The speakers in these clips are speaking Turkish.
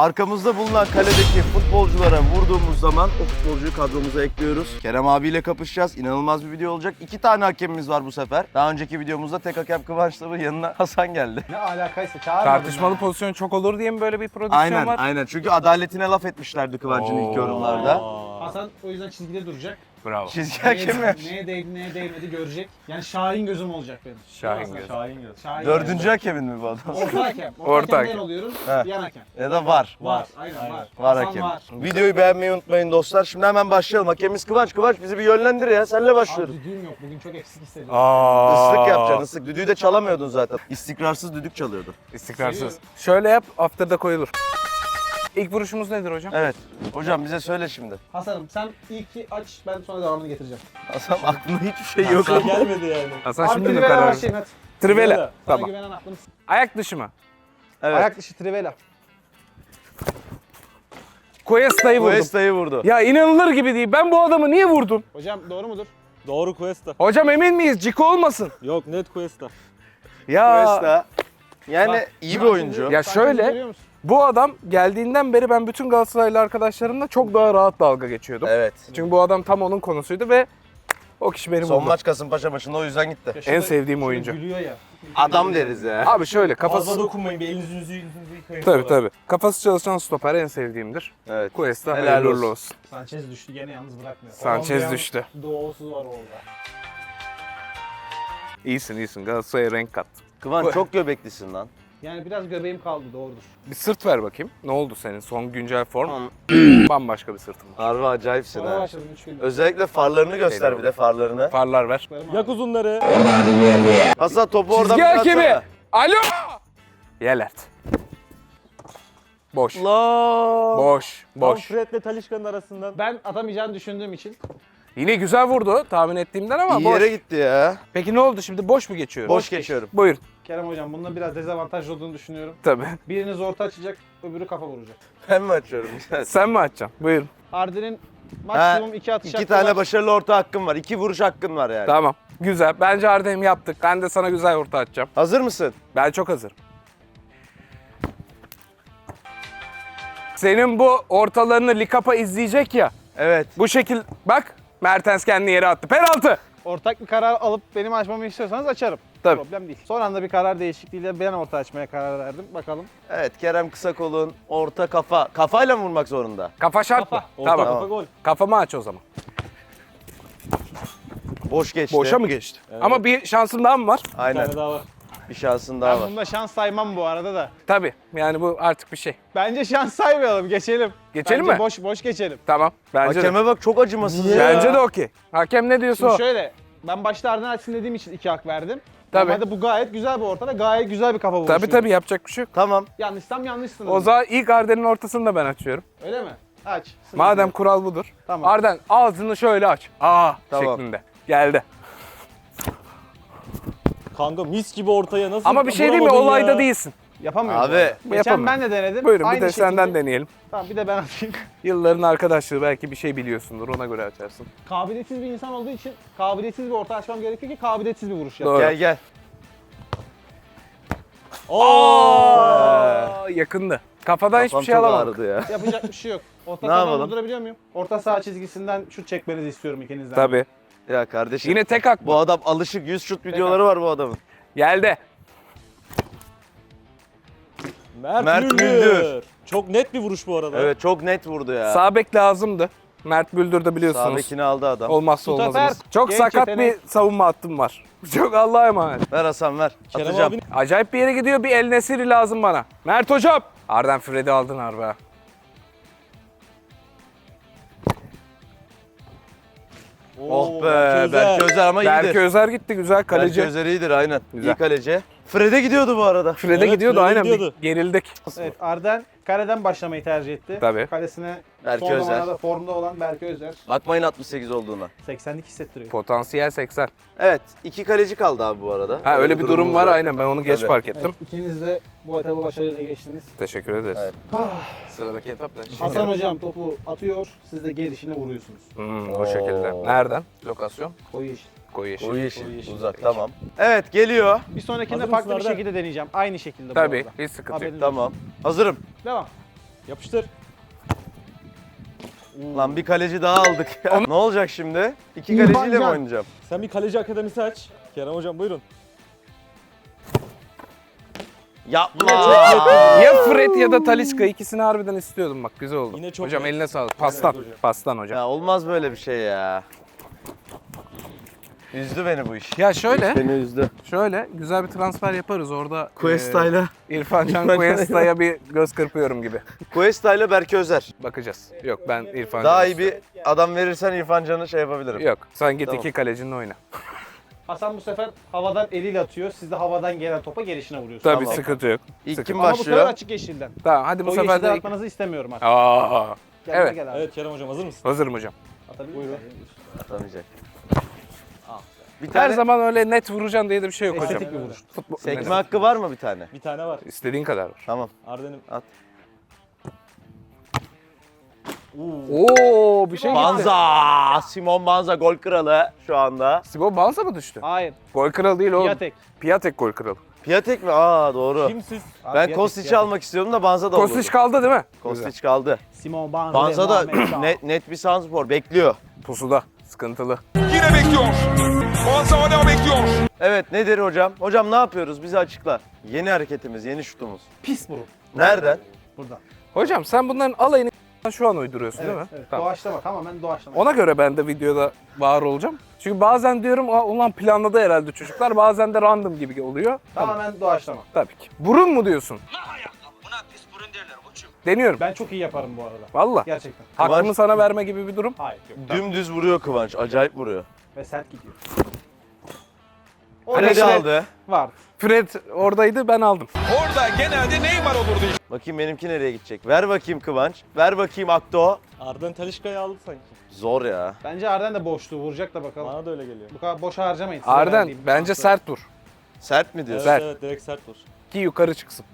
Arkamızda bulunan kaledeki futbolculara vurduğumuz zaman o futbolcuyu kadromuza ekliyoruz. Kerem abiyle kapışacağız. İnanılmaz bir video olacak. İki tane hakemimiz var bu sefer. Daha önceki videomuzda tek hakem Kıvanç'la yanına Hasan geldi. Ne alakaysa çağırmadın Tartışmalı ya. pozisyon çok olur diye mi böyle bir prodüksiyon Aynen var? aynen. Çünkü adaletine laf etmişlerdi Kıvanç'ın ilk yorumlarda. Hasan o yüzden çizgide duracak. Bravo. Çizgi hakem mi? neye değdi neye değmedi görecek. Yani Şahin gözüm olacak benim. Şahin göz. Şahin göz. Şahin Dördüncü hakemin mi bu adam? Orta hakem. Orta, Orta hakemden hakem. oluyoruz. He. Yan hakem. Ya da var. Var. Aynen, var. Var Hasan hakem. var. Videoyu beğenmeyi unutmayın dostlar. Şimdi hemen başlayalım. Hakemimiz Kıvanç. Kıvanç bizi bir yönlendir ya. Seninle Abi başlıyoruz. düdüğüm yok. Bugün çok eksik hissediyorum. Aa. Islık yapacaksın ıslık. Düdüğü de çalamıyordun zaten. İstikrarsız düdük çalıyordu. İstikrarsız. Şöyle yap, after'da koyulur. İlk vuruşumuz nedir hocam? Evet. Hocam bize söyle şimdi. Hasan'ım sen ilki aç ben sonra devamını getireceğim. Hasan aklında hiçbir şey yok. Şey gelmedi yani. Hasan Abi şimdi mi Trivela karar başlayın hadi. Trivela. Sana Tamam. güvenen. Ayak dışı mı? Evet. Ayak dışı Trivela. Cuesta'yı vurdum. Cuesta'yı vurdu. Ya inanılır gibi değil. Ben bu adamı niye vurdum? Hocam doğru mudur? Doğru Cuesta. Hocam emin miyiz? Ciko olmasın. Yok net Cuesta. Ya Cuesta. Yani Bak, iyi bir oyuncu. Ya şöyle- görüyor musun? Bu adam geldiğinden beri ben bütün Galatasaraylı arkadaşlarımla çok daha rahat dalga geçiyordum. Evet. Çünkü bu adam tam onun konusuydu ve o kişi benim Son oldu. maç Kasımpaşa maçında o yüzden gitti. Ya şurada- sevdiğim oyuncu. Gülüyor ya. Adam deriz ya. Abi şöyle Fazla kafası... dokunmayın bir elinizi yüzünüzü yüzünüzü yıkayın. Tabii sonra. tabii. Kafası çalışan stoper en sevdiğimdir. Evet. Cuesta Helal hayırlı olsun. uğurlu olsun. Sanchez düştü gene yalnız bırakmıyor. Sanchez düştü. Doğusu var orada. İyisin iyisin Galatasaray'a renk kat. Kıvanç çok göbeklisin lan. Yani biraz göbeğim kaldı doğrudur. Bir sırt ver bakayım. Ne oldu senin son güncel form? Bambaşka bir sırtım var. Harbi acayipsin Sonra ha. başladım 3 gün. Özellikle farlarını göster bir de farlarını. Farlar ver. Yak uzunları. Hasan topu oradan Çizgi bir hakemi. atsana. Alo. Yelert. Boş. La. Boş. Boş. Fred'le Talişka'nın arasından. Ben atamayacağını düşündüğüm için Yine güzel vurdu tahmin ettiğimden ama İyi boş. yere gitti ya. Peki ne oldu şimdi? Boş mu geçiyorum? Boş geçiyorum. Buyur. Kerem hocam bununla biraz dezavantajlı olduğunu düşünüyorum. Tabii. Biriniz orta açacak, öbürü kafa vuracak. Ben mi açıyorum? Sen mi açacaksın? Buyur. Arden'in maksimum 2 atış İki hakkı tane var. başarılı orta hakkın var. İki vuruş hakkın var yani. Tamam. Güzel. Bence Ardem yaptık. Ben de sana güzel orta atacağım. Hazır mısın? Ben çok hazırım. Senin bu ortalarını Likapa izleyecek ya. Evet. Bu şekil bak Mertens kendi yere attı. Penaltı. Ortak bir karar alıp benim açmamı istiyorsanız açarım. Tabii. Problem değil. Son anda bir karar değişikliğiyle ben orta açmaya karar verdim. Bakalım. Evet Kerem Kısakol'un orta kafa. Kafayla mı vurmak zorunda? Kafa şart Kafa. mı? Orta Tamam. kafa gol. Kafamı aç o zaman. Boş geçti. Boşa mı geçti? Ama bir şansın daha mı var? Bir Aynen. tane daha var. Bir şansın daha Ben var. bunda şans saymam bu arada da. Tabii. Yani bu artık bir şey. Bence şans saymayalım, geçelim. Geçelim Bence mi? boş boş geçelim. Tamam. Bence de. Hakeme bak çok acımasız ya. Bence de okey. Hakem ne diyorsa Şimdi o. şöyle, ben başta Arden açsın dediğim için iki hak verdim. Tabii. Normalde bu gayet güzel bir orta ve gayet güzel bir kafa vuruşu. Tabii tabii yapacak bir şey yok. Tamam. Yanlışsam yanlışsın. O zaman ilk Arden'in ortasını da ben açıyorum. Öyle mi? Aç. Sıkıntı Madem yok. kural budur. Tamam. Arden ağzını şöyle aç. Aa Tamam. şeklinde. Geldi. Kanka mis gibi ortaya nasıl Ama bir şey değil mi? vuramadın Olayda ya? değilsin. Yapamıyorum. Abi, bu arada. Geçen yapamıyorum. ben de denedim. Buyurun Aynı bir de senden şekilde- deneyelim. Tamam bir de ben atayım. Yılların arkadaşlığı belki bir şey biliyorsundur ona göre açarsın. kabiliyetsiz bir insan olduğu için kabiliyetsiz bir orta açmam gerekiyor ki kabiliyetsiz bir vuruş yap. Doğru. Gel gel. Oo. Aa, yakındı. Kafadan Kafam hiçbir şey ağrıdı ya. Yapacak bir şey yok. Orta Ne sahadan yapalım? durdurabiliyor muyum? Orta saha çizgisinden şut çekmenizi istiyorum ikinizden. Tabii. Ya kardeşim. Yine tek hak Bu bu. adam alışık 100 şut videoları var bu adamın. Geldi. Mert, Mert Müldür. Müldür. Çok net bir vuruş bu arada. Evet çok net vurdu ya. Sağ bek lazımdı. Mert Büldür de Sağ biliyorsunuz. bekini aldı adam. Olmazsa Mutafer, olmazımız. Çok genç sakat yetenek. bir savunma hattım var. Çok Allah'a emanet. Ver Hasan ver. Kerem Atacağım. abinin Acayip bir yere gidiyor. Bir El Nesiri lazım bana. Mert hocam. Arden Fred'i aldın harbi ha. Oh be Berke Özer. Ama iyidir. Berke Özer gitti. Güzel kaleci. Berke Özer iyidir aynen. Güzel. İyi kaleci. Fred'e gidiyordu bu arada. Fred'e Evet, gidiyordu Fred'e aynen. bir gidiyordu. gerildik. Evet Arden kaleden başlamayı tercih etti. Tabii. Kalesine Berke son Özer. zamanlarda formda olan Berke Özer. Bakmayın 68 olduğuna. 80'lik hissettiriyor. Potansiyel 80. Evet iki kaleci kaldı abi bu arada. Ha öyle bir durum durumumuz var aynen ben onu geç Tabii. fark ettim. Evet, ikiniz de bu etabı başarıyla geçtiniz. Teşekkür ederiz. Evet. Sıradaki etap ne? Hasan hocam topu atıyor, siz de gelişine vuruyorsunuz. Hmm, o şekilde. Nereden? Lokasyon? Koyu iş. Koyu yeşil. O yeşil, O yeşil. uzak tamam. Evet geliyor. Bir sonrakinde Hazır farklı bir mısın Arden? şekilde deneyeceğim. Aynı şekilde bu Tabii arada. hiç sıkıntı yok. Haberiniz Tamam. Hazırım. olsun. Devam. Yapıştır. Lan bir kaleci daha aldık. ne olacak şimdi? İki kaleciyle mi Can. oynayacağım? Sen bir kaleci akademisi aç. Kerem hocam buyurun. Yapma. Ya Fred ya da Talisca ikisini harbiden istiyordum bak güzel oldu. Yine çok hocam net. eline sağlık. Pastan. Evet hocam. Pastan hocam. Ya olmaz böyle bir şey ya. Üzdü beni bu iş. Ya şöyle, Beni üzdü. şöyle güzel bir transfer yaparız orada. Cuesta'yla. e, İrfan Can Cuesta'ya bir göz kırpıyorum gibi. Cuesta'yla Berke Özer. Bakacağız. Yok ben İrfan Daha Can iyi bir adam verirsen İrfan Can'ı şey yapabilirim. Yok sen git Tamam. iki kalecinin oyna. Hasan bu sefer havadan eliyle atıyor. Siz de havadan gelen topa gelişine vuruyorsunuz. Tabii sıkıntı yok. İlk Sıkıntı. kim Ama bu sefer başlıyor? açık yeşilden. Tamam hadi bu Bu sefer yeşilden de... atmanızı istemiyorum artık. Aa, Gel, evet. Gel abi. Evet Kerem hocam hazır mısın? hazırım hocam. Atabilir Buyurun. misin? Atamayacak. Bir Her tane zaman öyle net vuracaksın diye de bir şey yok hocam. Estetik bir vuruş. Futbol. sekme hakkı var mı bir tane? Bir tane var. İstediğin kadar var. Tamam. Arden'im. At. Oo bir şey gitti. Banza! Simon Banza gol kralı şu anda. Sibo Banza mı düştü? Hayır. Gol kralı değil oğlum. Piatek. Piatek gol kralı. Piatek mi? Aa doğru. Kimsiz? Abi, Ben Piatek, Kostic'i Piatek. almak istiyordum da Banza da olurdu. Kostić kaldı değil mi? Güzel. Kostic kaldı. Simon Banza. Banza da net, net bir Sanspor bekliyor. Pusuda. Sıkıntılı. Yine bekliyor. Banza hala bekliyor. Evet nedir hocam? Hocam ne yapıyoruz? Bize açıkla. Yeni hareketimiz, yeni şutumuz. Pis burun. Nereden? Buradan. Hocam sen bunların alayını şu an uyduruyorsun Evet, değil mi? evet. Tamam. Doğaçlama tamamen doğaçlama. Ona göre ben de videoda var olacağım. Çünkü bazen diyorum "Aa, ulan planladı herhalde çocuklar. Bazen de random gibi oluyor. Tamam. Tamamen doğaçlama. Tabii ki. Burun mu diyorsun? Buna pis burun derler koçum. Deniyorum. Ben çok iyi yaparım bu arada. Valla. Gerçekten. Hakkımı Kıvanç- sana verme gibi bir durum. Hayır yok. Dümdüz vuruyor Kıvanç. Acayip vuruyor. Ve sert gidiyor. İşte- aldı. Var. Fred oradaydı ben aldım. Orada genelde Neymar olurdu. Bakayım benimki nereye gidecek? Ver bakayım Kıvanç. Ver bakayım Akto. Arden Talişka'yı aldı sanki. Zor ya. Bence Arden de boşluğu vuracak da bakalım. Bana da öyle geliyor. Bu kadar boş harcamayın. size Arden verdiğim bence şansı. sert vur. Sert mi Evet, diyorsun? Sert. evet direkt sert vur. Ki yukarı çıksın.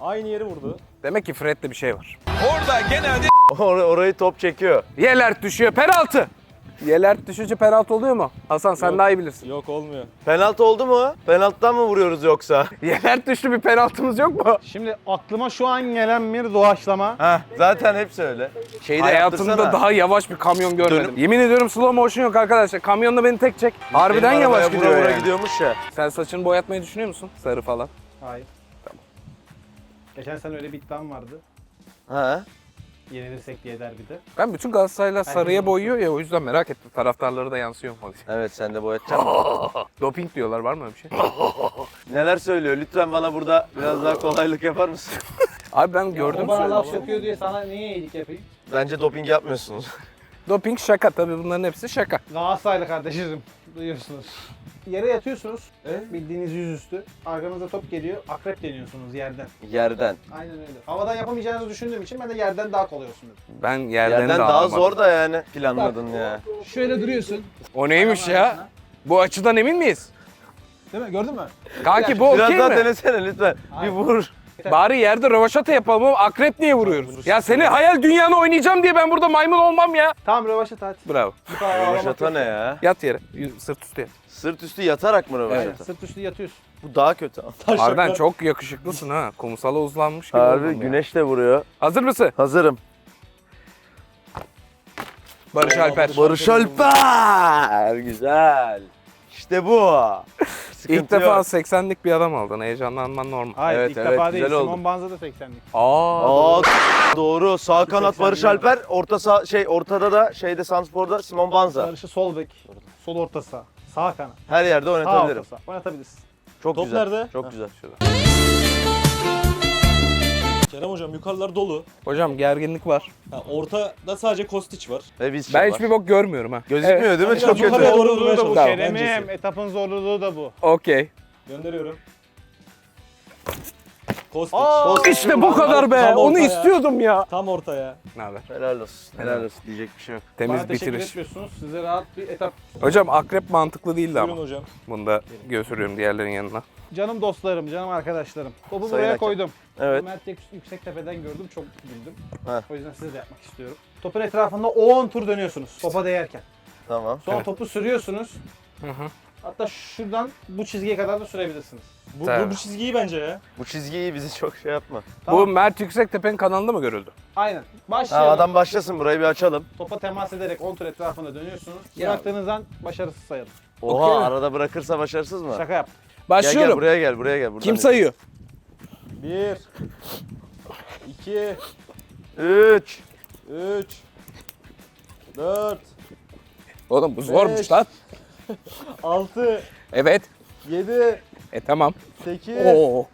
Aynı yeri vurdu. Demek ki Fred'de bir şey var. Orada genelde Or- orayı top çekiyor. Yelert düşüyor. Penaltı. Yelert düşünce penaltı oluyor mu? Hasan sen Yok. daha iyi bilirsin. Yok olmuyor. Penaltı oldu mu? Penaltıdan mı vuruyoruz yoksa? Yelert düştü bir penaltımız yok mu? Şimdi aklıma şu an gelen bir doğaçlama. Heh, zaten hepsi öyle. Şeyi de Hayatımda yaptırsana. daha yavaş bir kamyon görmedim. Dönüp- Yemin ediyorum slow motion yok arkadaşlar. Kamyonla beni tek çek. Harbiden Benim yavaş arabaya gidiyor vura vura yani. gidiyormuş ya. Sen saçını boyatmayı düşünüyor musun? Sarı falan. Hayır. Geçen sene öyle bir iddiam vardı. Ha? Yenilirsek diye derbide. Ben bütün Galatasaraylar sarıya unuttum. boyuyor ya o yüzden merak ettim. Taraftarları da yansıyor mu. Evet sen de boyatacaksın? Doping diyorlar var mı öyle bir şey? Neler söylüyor? Lütfen bana burada biraz daha kolaylık yapar mısın? Abi ben gördüm. O bana laf sokuyor diye sana niye iyilik yapayım? Bence doping yapmıyorsunuz. Doping şaka tabii bunların hepsi şaka. Galatasaraylı kardeşim. Duyuyorsunuz. Yere yatıyorsunuz. Bildiğiniz yüzüstü. Arkanıza top geliyor. Akrep deniyorsunuz yerden. Yerden. Aynen öyle. Havadan yapamayacağınızı düşündüğüm için ben de yerden daha kolay olsun dedim. Ben yerden, Yerden de daha alamadım. zor da yani planladın ya. Şöyle duruyorsun. O neymiş ya? Bu açıdan emin miyiz? Değil mi? Gördün mü? Kanki bu Biraz okey daha mi? denesene lütfen. Bir vur. Bari yerde rövaşata yapalım ama akrep niye vuruyoruz? Ya seni hayal dünyanı oynayacağım diye ben burada maymun olmam ya. Tamam rövaşat hadi. Bravo. Bu kadar ağlamak Rövaşata yok. ne ya? Yat yere. Yüz- Sırt üstü yat. Sırt üstü yatarak mı Evet, rövaşata? sırt üstü yatıyorsun. Bu daha kötü. Arden çok yakışıklısın ha. Kumsala uzlanmış gibi Harbi oldun ya. güneş de vuruyor. Hazır mısın? Hazırım. Barış Alper. Barış Alper. Güzel. İşte bu. Sıkıntı İlk defa yok. 80'lik bir adam aldın. Heyecanlanman normal. Hayır Evet, ilk evet, defa değil. güzel oldu. Simon Banza da 80'lik. Aa. Aa, doğru. Sağ kanat Barış 80 Alper, orta sağ şey ortada da şeyde Sanspor'da Simon Banza. Barış'ı sol bek. Sol orta sağ. Sağ kanat. Her yerde Sağ oynatabilirim. orta sağ. Oynatabilirsin. Çok Top güzel. nerede? Çok güzel. Kerem hocam yukarılar dolu. Hocam gerginlik var. Ha, ortada sadece Kostić var. Ve biz Ben şey hiçbir bok görmüyorum ha. Gözükmüyor değil mi? Biraz Çok kötü. doğru Zorluluğu vurmaya da bu çalış. Kerem'im. Etapın zorluluğu da bu. Okey. Gönderiyorum. Kostić. Aa! İşte bu kadar be. Tam Onu ortaya. istiyordum ya. Tam ortaya. Ne haber? Helal olsun. Helal olsun diyecek bir şey yok. Temiz Bana teşekkür bitiriş. etmiyorsunuz. Size rahat bir etap. Hocam akrep mantıklı değildi Buyurun ama. hocam. Bunu da götürüyorum diğerlerin yanına. Canım dostlarım, canım arkadaşlarım. Topu Sayın buraya hakem. koydum. Evet. Mert Yük- Yüksek Tepe'den gördüm, çok güldüm. Ha. O yüzden siz de yapmak istiyorum. Topun etrafında 10 tur dönüyorsunuz topa değerken. Tamam. Sonra Evet. topu sürüyorsunuz. Hatta şuradan bu çizgiye kadar da sürebilirsiniz. Bu, Tabii. bu, bu çizgiyi bence ya. Bu çizgiyi bizi çok şey yapma. Bu Tamam. Mert Yüksektepe'nin kanalında mı görüldü? Aynen. Ha, Başlayalım. adam başlasın burayı bir açalım. Topa temas ederek 10 tur etrafında dönüyorsunuz. Ya. Bıraktığınızdan başarısız sayalım. Oha Okey. arada bırakırsa başarısız mı? Şaka yap. Gel gel Başlıyorum. buraya gel buraya gel. Buradan Kim sayıyor? Bir, iki, Üç. üç, dört, Oğlum bu zormuş Beş. lan. altı, Evet. yedi, E tamam. sekiz, Oo.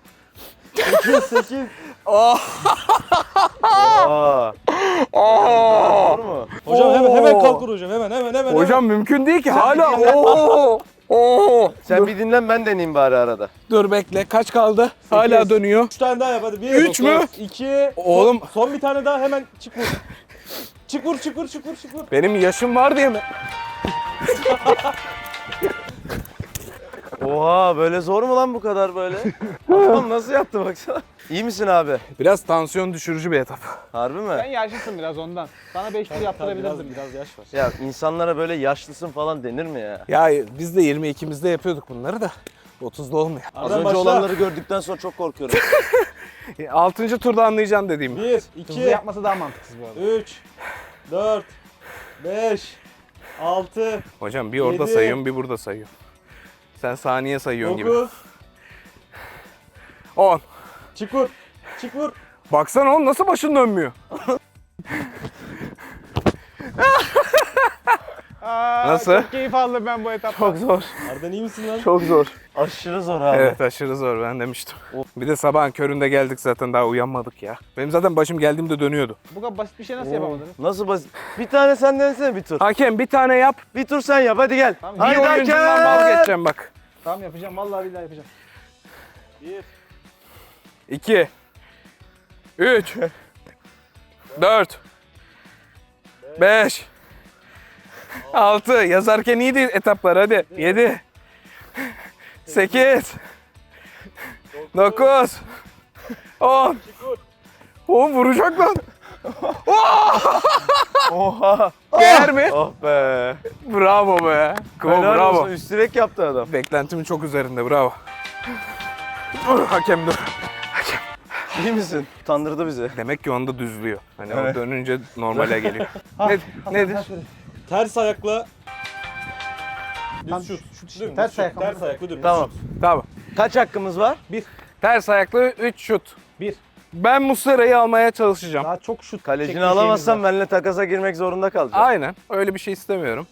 sekiz, sekiz. Aa. Oo. Olur mu? Hocam hemen, hemen kalkın hocam hemen hemen hemen. Hocam mümkün değil ki hala. Oo. Oo. Sen bir dinlen ben deneyeyim bari arada. Dur bekle. Kaç kaldı? Hala dönüyor. Üç tane daha yap hadi. Üç mü? İki. Oğlum. Son, son bir tane daha hemen çık vur. çık vur, çık vur, çık vur, çık vur. Benim yaşım var diye mi? Oha böyle zor mu lan bu kadar böyle? Adam nasıl yaptı baksana. İyi misin abi? Biraz tansiyon düşürücü bir etap. Harbi Sen mi? yaşlısın biraz ondan. Sana 5 tur yaptırabilirdim. biraz yaş var. Ya insanlara böyle yaşlısın falan denir mi ya? Ya biz de 22'mizde yapıyorduk bunları da. 30'da olmuyor. Az önce başla. olanları gördükten sonra çok korkuyorum. 6. turda anlayacaksın dediğim. Bir, Hızlı iki, yapması daha mantıksız bu arada. üç, dört, beş, altı, Hocam bir orada Yedi. sayıyorum bir burada sayıyorum. Sen saniye sayıyorsun gibi. dokuz. 10. Çık vur, çık vur. Baksana oğlum nasıl başın dönmüyor. Aa, Nasıl? Çok keyif aldım ben bu etapta. Çok zor. Arden iyi misin lan? Çok zor. Aşırı zor abi. Evet aşırı zor ben demiştim. Bir de sabahın köründe geldik zaten daha uyanmadık ya. Benim zaten başım geldiğimde dönüyordu. Bu kadar basit bir şey nasıl yapamadınız? Nasıl basit? Bir tane sen denesene bir tur. Hakem bir tane yap. Bir tur sen yap hadi gel. Tamam, Bir Haydi oyuncundan vazgeçeceğim bak. Tamam yapacağım. Vallahi billahi yapacağım. 2 3 4 5 6 Yazarken iyiydi etaplar hadi. 7 8 9 10 Oğlum vuracak lan. Oha. Değer mi? Oh be. Bravo be. Helal bravo. olsun, Üstürek yaptı adam. Beklentimin çok üzerinde bravo. Dur hakem dur. İyi misin? Utandırdı bizi. Demek ki onda düzlüyor. Hani Evet. o dönünce normale geliyor. ne, nedir? Ters ayakla Tam düz şut. şut mi? Ters şut. ayakla? Ters ayakla dümdüz Tamam. şut. Tamam. Kaç hakkımız var? Ters ayaklı 3 şut. Bir. Ben Muslera'yı almaya çalışacağım. Daha çok şut Kalecini çekme şeyimiz alamazsam var. benimle takasa girmek zorunda kalacağım. Aynen. Öyle bir şey istemiyorum.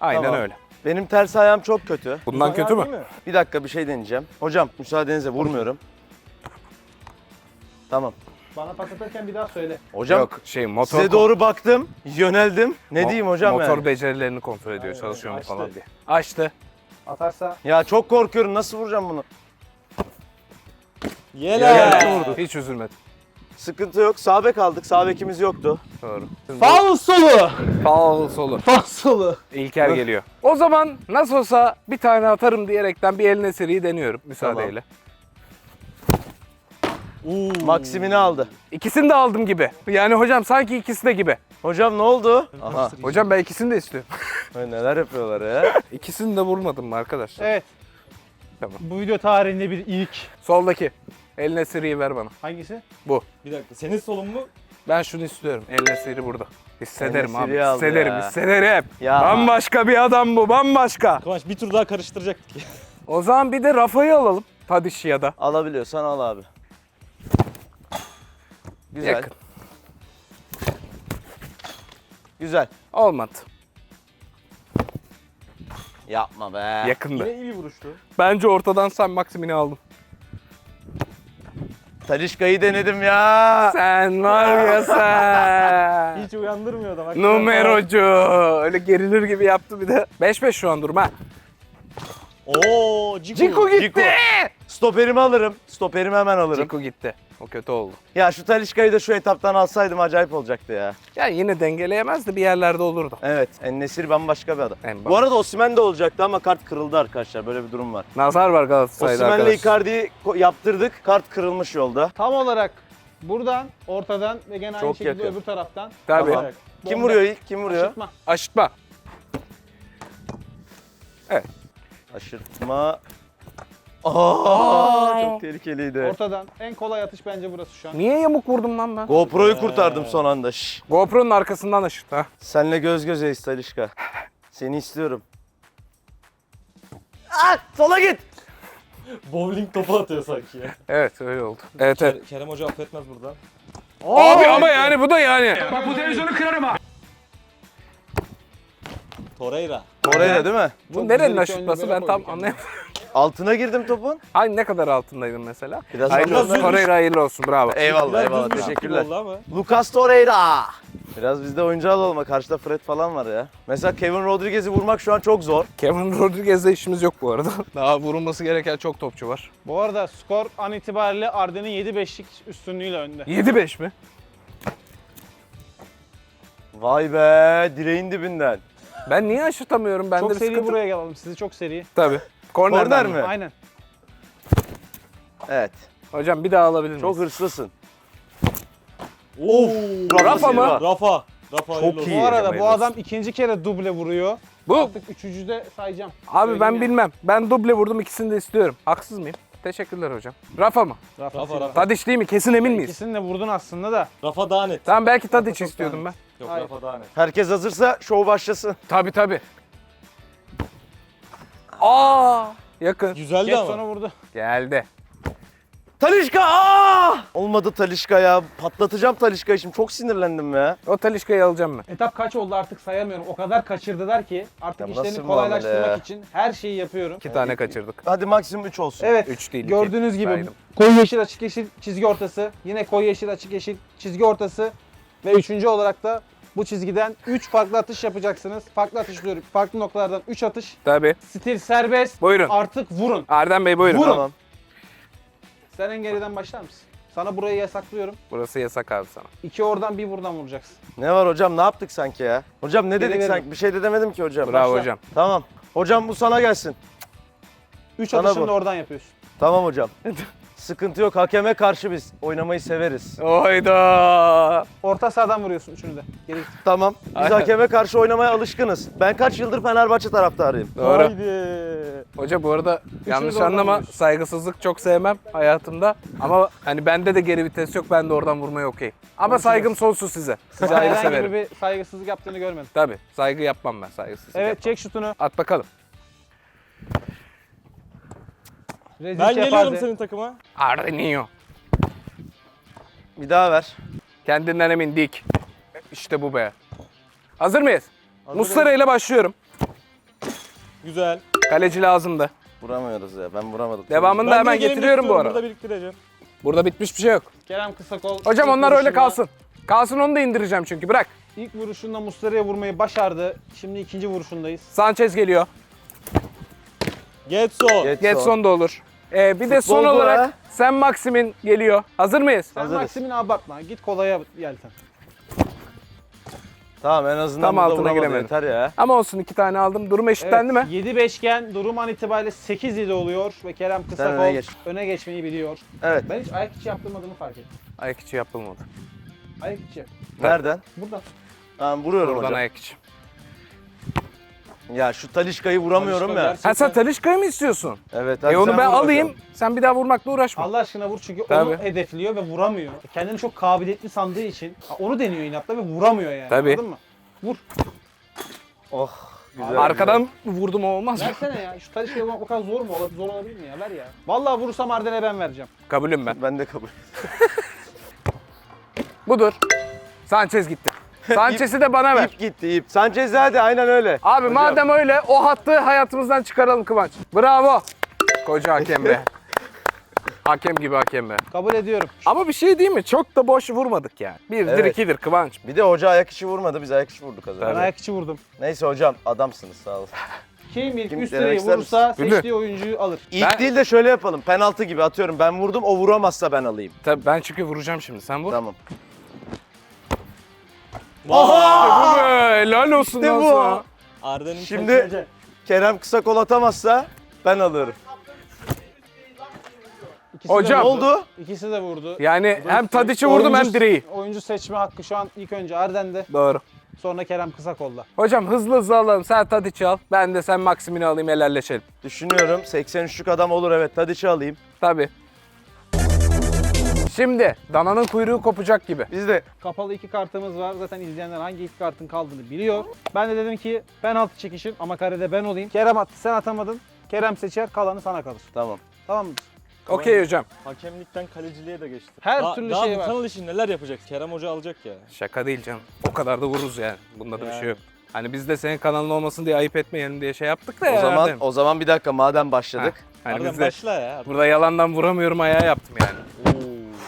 Aynen Tamam. öyle. Benim ters ayağım çok kötü. Bundan Ayağı kötü mü? değil mi? Bir dakika bir şey deneyeceğim. Hocam müsaadenizle vurmuyorum. Tamam. Bana pas atarken bir daha söyle. Hocam Yok şey motor size doğru baktım, yöneldim. Ne Mo- diyeyim hocam Motor yani? becerilerini kontrol ediyor Aynen, çalışıyor mu açtı. falan diye. Açtı. Atarsa Ya çok korkuyorum. Nasıl vuracağım bunu? Yele. Ya, Hiç üzülmedim. Sıkıntı yok. Sağ bek aldık. Sağ bekimiz yoktu. Doğru. Fal solu. Fal solu. Fal solu. İlker geliyor. O zaman nasıl olsa bir tane atarım diyerekten bir eline seriyi deniyorum müsaadeyle. Oo. Maksimini aldı. İkisini de aldım gibi. Yani hocam sanki ikisi de gibi. Hocam ne oldu? Aha. Hocam ben ikisini de istiyorum. Ay, Neler yapıyorlar ya? İkisini de vurmadım mı arkadaşlar? Evet. Tamam. Bu video tarihinde bir ilk. Soldaki. Eline seriyi ver bana. Hangisi? Bir dakika senin solun mu? Ben şunu istiyorum. Eline seri burada. Hissederim abi. seri aldı Hissederim, ya. hissederim. Ya. Bambaşka bir adam bu, bambaşka. Kıvanç bir tur daha karıştıracaktık. O zaman bir de Rafa'yı alalım. Tadiş ya da. Alabiliyorsan al abi. Güzel. Yakın. Güzel. Olmadı. Yapma be. Yakındı. Yine iyi bir vuruştu. Bence ortadan sen Maksimini aldın. Talişka'yı denedim ya. Sen var ya sen. Hiç uyandırmıyor da bak. Numerocu. Öyle gerilir gibi yaptı bir de. 5-5 şu an durum ha. Oo, Ciku. Ciku gitti. Stoperimi alırım. Stoperimi hemen alırım. Ciku gitti. O kötü oldu. Ya şu Talişka'yı da şu etaptan alsaydım acayip olacaktı ya. Ya yine dengeleyemezdi bir yerlerde olurdu. Evet. Ennesir bambaşka bir adam. En Bu arada Osimhen de olacaktı ama kart kırıldı arkadaşlar. Böyle bir durum var. Nazar var Galatasaray'da Osimhen'le arkadaşlar. Icardi'yi ko- yaptırdık. Kart kırılmış yolda. Tam olarak buradan, ortadan ve gene aynı Çok şekilde yakın. öbür taraftan. Tabii. Tamam. Kim vuruyor ilk? Kim vuruyor? Aşırtma. Aşırtma. Aa, çok tehlikeliydi. Ortadan en kolay atış bence burası şu an. Niye yamuk vurdum lan ben? GoPro'yu kurtardım son anda. Şş. GoPro'nun arkasından aşırt ha. Senle göz gözeyiz Talişka. Seni istiyorum. Ah, sola git. Bowling topu atıyor sanki ya. Evet öyle oldu. Evet evet. Kerem Hoca affetmez buradan. Abi ama yani bu da yani. Torreira. Oraya değil mi? Bu Çok nerenin güzel iki aşırtması oyuncu ben böyle tam koyduk anlayamadım. Altına girdim topun. Ay ne kadar altındaydın mesela? Biraz hayırlı olsun. Torreira hayırlı olsun bravo. Eyvallah Biraz eyvallah teşekkürler. Lucas Torreira. Biraz bizde oyuncu alalım. Karşıda Fred falan var ya. Mesela Kevin Rodriguez'i vurmak şu an çok zor. Kevin Rodriguez'le işimiz yok bu arada. Daha vurulması gereken çok topçu var. Bu arada skor an itibariyle Arden'in 7-5'lik üstünlüğüyle önde. 7-5 mi? Vay be direğin dibinden. Ben niye aşırtamıyorum? Bende çok bir seri sıkıntı. buraya gelelim. Sizi çok seri. Tabii. Kornerden Korner mi? mi? Aynen. Evet. Hocam bir daha alabilir miyiz? Çok hırslısın. Of. Rafa mı? Rafa. Rafa olsun. iyi. Bu arada bu adam ikinci kere duble vuruyor. Bu Artık üçüncüde sayacağım. abi ben Söyleyeyim yani. bilmem. Ben duble vurdum ikisini de istiyorum. Haksız mıyım? Teşekkürler hocam. Rafa mı? Rafa, Rafa. Rafa. Tadiç değil mi? Kesin emin miyiz? İkisini de vurdun aslında da. Rafa daha net. Tamam belki Tadiç çok istiyordum ben. Yok Hayır. Rafa daha net. Herkes hazırsa şov başlasın. Tabii tabii. Aa! Yakın. Güzeldi Geç ama. sonra vurdu. Geldi. Talişka aa! Olmadı Talişka ya. Patlatacağım Talişka'yı şimdi. Çok sinirlendim ya. O Talişka'yı alacağım ben. Etap kaç oldu artık sayamıyorum. O kadar kaçırdılar ki artık Ya bu nasıl işlerini muamele kolaylaştırmak ya? için her şeyi yapıyorum. İki tane kaçırdık. Hadi maksimum 3 olsun. Evet. Üç değil, iki. Gördüğünüz gibi Saydım. koyu yeşil açık yeşil çizgi ortası. Yine koyu yeşil açık yeşil çizgi ortası. Ve üçüncü olarak da bu çizgiden 3 farklı atış yapacaksınız. Farklı atış diyorum. Farklı noktalardan 3 atış. Tabii. Stil serbest. Buyurun. Artık vurun. Erdem Bey buyurun. Vurun. Tamam. Sen en geriden başlar mısın? Sana burayı yasaklıyorum. Burası yasak abi sana. İki oradan bir buradan vuracaksın. Ne var hocam? Ne yaptık sanki ya? Hocam ne Geri dedik veririm. sanki? Bir şey de demedim ki hocam. Bravo Başla. hocam. Tamam. Hocam bu sana gelsin. 3 Sana atışını bu. da oradan yapıyorsun. Tamam hocam. Sıkıntı yok. Hakeme karşı biz oynamayı severiz. Oyda. Orta sahadan vuruyorsun üçünü de. Geri git. Tamam. Biz Aynen. hakeme karşı oynamaya alışkınız. Ben kaç yıldır Fenerbahçe taraftarıyım. Doğru. Haydi. Hoca bu arada yanlış oradan anlama vuruyorsun. saygısızlık çok sevmem hayatımda. Ama hani bende de geri vites yok ben de oradan vurmaya okey. Ama saygım sonsuz size. Sizi ayrı Herhangi severim. bir saygısızlık yaptığını görmedim. Tabii saygı yapmam ben saygısızlık Evet yapmam. çek şutunu. At bakalım. Rezil Ben Şefazi. geliyorum senin takıma. Ardenio. Bir daha ver. Kendinden emin dik. İşte bu be. Hazır mıyız? Muslera ile başlıyorum. Güzel. Kaleci lazımdı. Vuramıyoruz ya. Ben vuramadım. Devamını da hemen getiriyorum bu arada. Burada biriktireceğim. Burada bitmiş bir şey yok. Kerem Kısakol. Hocam ilk onlar öyle vuruşunda- kalsın. Kalsın onu da indireceğim çünkü bırak. İlk vuruşunda Muslera'ya vurmayı başardı. Şimdi ikinci vuruşundayız. Sanchez geliyor. Getson. Geç Getson da olur. Ee, bir de son Futbol bu olarak ha. Sen Maximin geliyor. Hazır mıyız? Sen Hazırız. Maksim'in abartma. Git kolaya yelten. Tamam en azından Tam burada altına vuramadı, giremedim. Yeter ya. Ama olsun iki tane aldım. Durum eşitlendi mi? 7-5 iken durum an itibariyle 8-7 oluyor ve Kerem Kısakol öne geç. öne geçmeyi biliyor. Evet. Ben hiç ayak içi yaptırmadığımı fark ettim. Ayak içi yapılmadı. Ayak içi. Nereden? Buradan. Tamam vuruyorum Buradan hocam. ayak içi. Ya şu Talişka'yı vuramıyorum Talişka ya. gerçekten- Ha sen Talişka'yı mı istiyorsun? Evet. E hadi onu sen ben vur alayım. bakalım. Sen bir daha vurmakla uğraşma. Allah aşkına vur çünkü Tabii. onu hedefliyor ve vuramıyor. Kendini çok kabiliyetli sandığı için onu deniyor inatla ve vuramıyor yani. Tabii. Anladın mı? Vur. Oh. Güzel. Arkadan vurdum o olmaz mı? Versene ya. Şu Talişka'ya vurmak o kadar zor mu? Zor olabilir mi ya? Ver ya. Vallahi vurursam Arden'e ben vereceğim. Kabulüm ben. Ben de kabul. Budur. Sanchez gitti. Sanchez'i de bana ver. İp gitti ip. Sanchez hadi aynen öyle. Abi Hocam, madem öyle o hattı hayatımızdan çıkaralım Kıvanç. Bravo. Koca hakem be. hakem gibi hakem be. Kabul ediyorum. Ama bir şey değil mi? Çok da boş vurmadık yani. Birdir Evet. ikidir Kıvanç. Bir de hoca ayak içi vurmadı. Biz ayak içi vurduk az Ben önce. ayak içi vurdum. Neyse hocam adamsınız sağ olun. Kim ilk Kim üst denemek direği ister vurursa misin? seçtiği oyuncuyu alır. İlk Ben- değil de şöyle yapalım. Penaltı gibi atıyorum. Ben vurdum o vuramazsa ben alayım. Tabii ben çünkü vuracağım şimdi. Sen vur. Tamam. Bu be, helal olsun İşte lan bu. sana. Arden'in Şimdi- seçmece. Kerem kısa kol atamazsa ben alırım. İkisi Hocam. de Ne vurdu. oldu? İkisi de vurdu. Yani hem Tadiç'i vurdum hem Oyuncu- direği. Oyuncu seçme hakkı şu an ilk önce Arden'de. Doğru. Sonra Kerem Kısakol'da. Hocam hızlı hızlı alalım. Sen Tadiç'i al. Ben de sen Maksimini alayım helalleşelim. Düşünüyorum 83'lük adam olur evet. Tadiç'i alayım. Tabii. Şimdi dananın kuyruğu kopacak gibi. Biz de Kapalı iki kartımız var. Zaten izleyenler hangi iki kartın kaldığını biliyor. Ben de dedim ki penaltı çekişin ama karede ben olayım. Kerem attı sen atamadın. Kerem seçer kalanı sana kalır. tamam. Tamam mı? Okey hocam. Hakemlikten kaleciliğe de geçti. Her Daha- türlü daha şey bu var. kanal için neler yapacak? Kerem Hoca alacak ya. Şaka değil canım. O kadar da vururuz yani. Bunda da bir Yani. şey yok. Hani biz de senin kanalın olmasın diye ayıp etmeyelim diye şey yaptık da O ya. zaman Erdem. o zaman bir dakika madem başladık. Hani Harbiden biz de başla ya. burada yalandan vuramıyorum ayağı yaptım yani.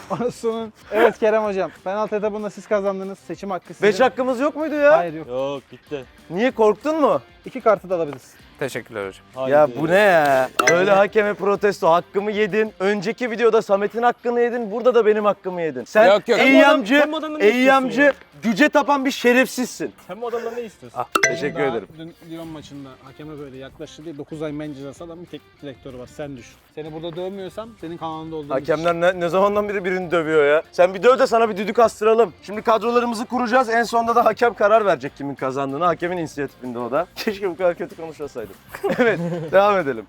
Anasının. Evet Kerem hocam. Penaltı etabında siz kazandınız. Seçim hakkı sizin. Beş hakkımız yok muydu ya? Hayır yok. Yok bitti. Niye korktun mu? İki kartı da alabilirsin. Teşekkürler hocam. Haydi. Ya bu ne ya? Öyle hakeme protesto hakkımı yedin. Önceki videoda Samet'in hakkını yedin. Burada da benim hakkımı yedin. Sen Yok, yok. eyyamcı, Sen bu adamdan ne eyyamcı, istiyorsun güce tapan bir şerefsizsin. Sen bu adamdan ne istiyorsun? Ah, teşekkür Daha ederim. Dün Lyon maçında hakeme böyle yaklaştı diye 9 ay men cezası adamın teknik direktörü var. Sen düşün. Seni burada dövmüyorsam senin kanalında olduğum için. Hakemler ne, ne zamandan beri birini dövüyor ya. Sen bir döv de sana bir düdük astıralım. Şimdi kadrolarımızı kuracağız. En sonunda da hakem karar verecek kimin kazandığını. Hakemin inisiyatifinde o da. Keşke bu kadar kötü konuşmasaydım. evet, devam edelim.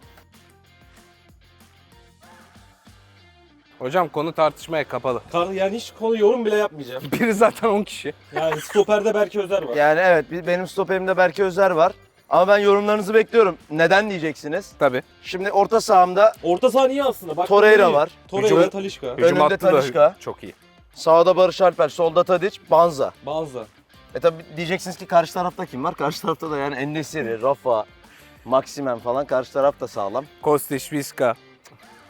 Hocam konu tartışmaya kapalı. Kar, yani hiç konu yorum bile yapmayacağım. Biri zaten 10 kişi. Yani stoperde Berke Özer var. Yani evet, bir- benim stoperimde Berke Özer var. Ama ben yorumlarınızı bekliyorum. Neden diyeceksiniz? Tabii. Şimdi orta sahamda Orta saha iyi aslında. Bak, Torreira var. Torreira, Hücum- Talişka, Önünde Hücum Talisca. da çok iyi. sağda Barış Alper, solda Tadic, Banza. Banza. E tabi diyeceksiniz ki karşı tarafta kim var? Karşı tarafta da yani Ennesiri, Rafa, Maximen falan karşı taraf da sağlam. Kostić, Viska.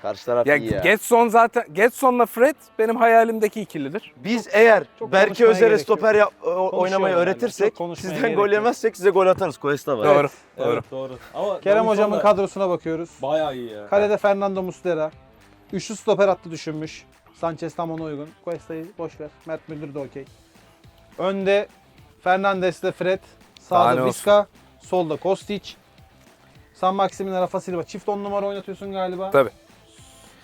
Karşı taraf Ya iyi ya. Getson zaten Getson'la Fred benim hayalimdeki ikilidir. Biz eğer Çok Berke konuşmaya Özer'e gerek stoper yap, o- oynamayı yani, öğretirsek çok konuşmaya sizden gerek gol yok. yemezsek size gol atarız. Cuesta var. Doğru. Doğru. Evet doğru. Ama Kerem Davinson hocamın da kadrosuna bakıyoruz. Bayağı iyi ya. Kalede Fernando Muslera. Üçlü stoper hattı düşünmüş. Sanchez tam ona uygun. Cuesta'yı boş ver. Mert Müldür de okey. Önde Fernandes de Fred. Daha ne Sağda olsun. Vizca. Solda Kostic. San Maximin Rafa Silva. Çift on numara oynatıyorsun galiba. Tabii.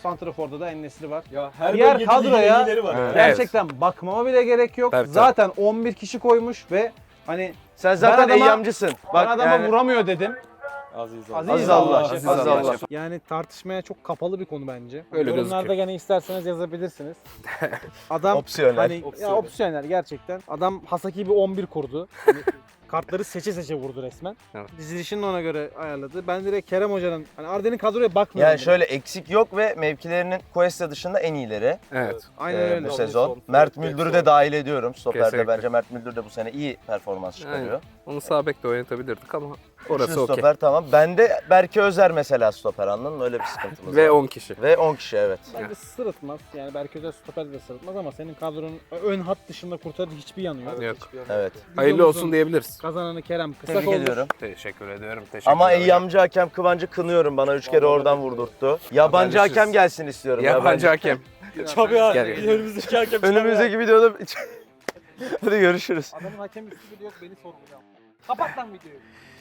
Santrafor'da da Ennesri var. Ya her Diğer kadroya- var. Evet. Gerçekten bakmama bile gerek yok. Tabii, tabii. Zaten 11 kişi koymuş ve hani Sen zaten adama- eyyamcısın. ben Bak adama yani vuramıyor dedim. Aziz Aziz, Aziz Allah. Allah, Aziz Allah. Allah. Yani tartışmaya çok kapalı bir konu bence. Öyle Yorumlarda gözüküyor. gene isterseniz yazabilirsiniz. Adam Opsiyonel. hani ya Opsiyonel. opsiyonel gerçekten. Adam Hasaki bir 11 kurdu. Hani kartları seçe seçe vurdu resmen. Evet. Dizilişini de ona göre ayarladı. Ben direkt Kerem Hoca'nın hani Arden'in kadroya bakmıyorum. Yani bile. şöyle eksik yok ve mevkilerinin Cuesta dışında en iyileri Evet. Aynen e, öyle. bu sezon. Mert Müldür'ü de dahil ediyorum. Stoper'de Kesinlikle. bence Mert Müldür de bu sene iyi performans çıkarıyor. Aynen. Onu sağ bekte oynatabilirdik ama Orası okey. stoper tamam. Bende Berke Özer mesela stoper anladın mı? Öyle bir sıkıntımız Ve var. 10 kişi. Ve 10 kişi evet. Bence sırıtmaz. Yani belki özel stoper de sırıtmaz ama senin kadronun ön hat dışında kurtarır hiçbir yanı yok. Yok. Evet. Hayırlı olsun diyebiliriz. Kazananı Kerem Kısak Tebrik oldu. ediyorum. Teşekkür ediyorum. Teşekkür Ama ederim. eyyamcı hakem Kıvancı kınıyorum. Bana 3 kere oradan vurdurttu. Yabancı Haberleşiriz. hakem gelsin istiyorum. Yabancı hakem. Çabuk ya. Gel, gel. Önümüzdeki hakem Çabi. Önümüzdeki videoda... Hadi görüşürüz. Adamın hakem üstü yok beni sorguluyor. Kapat lan videoyu.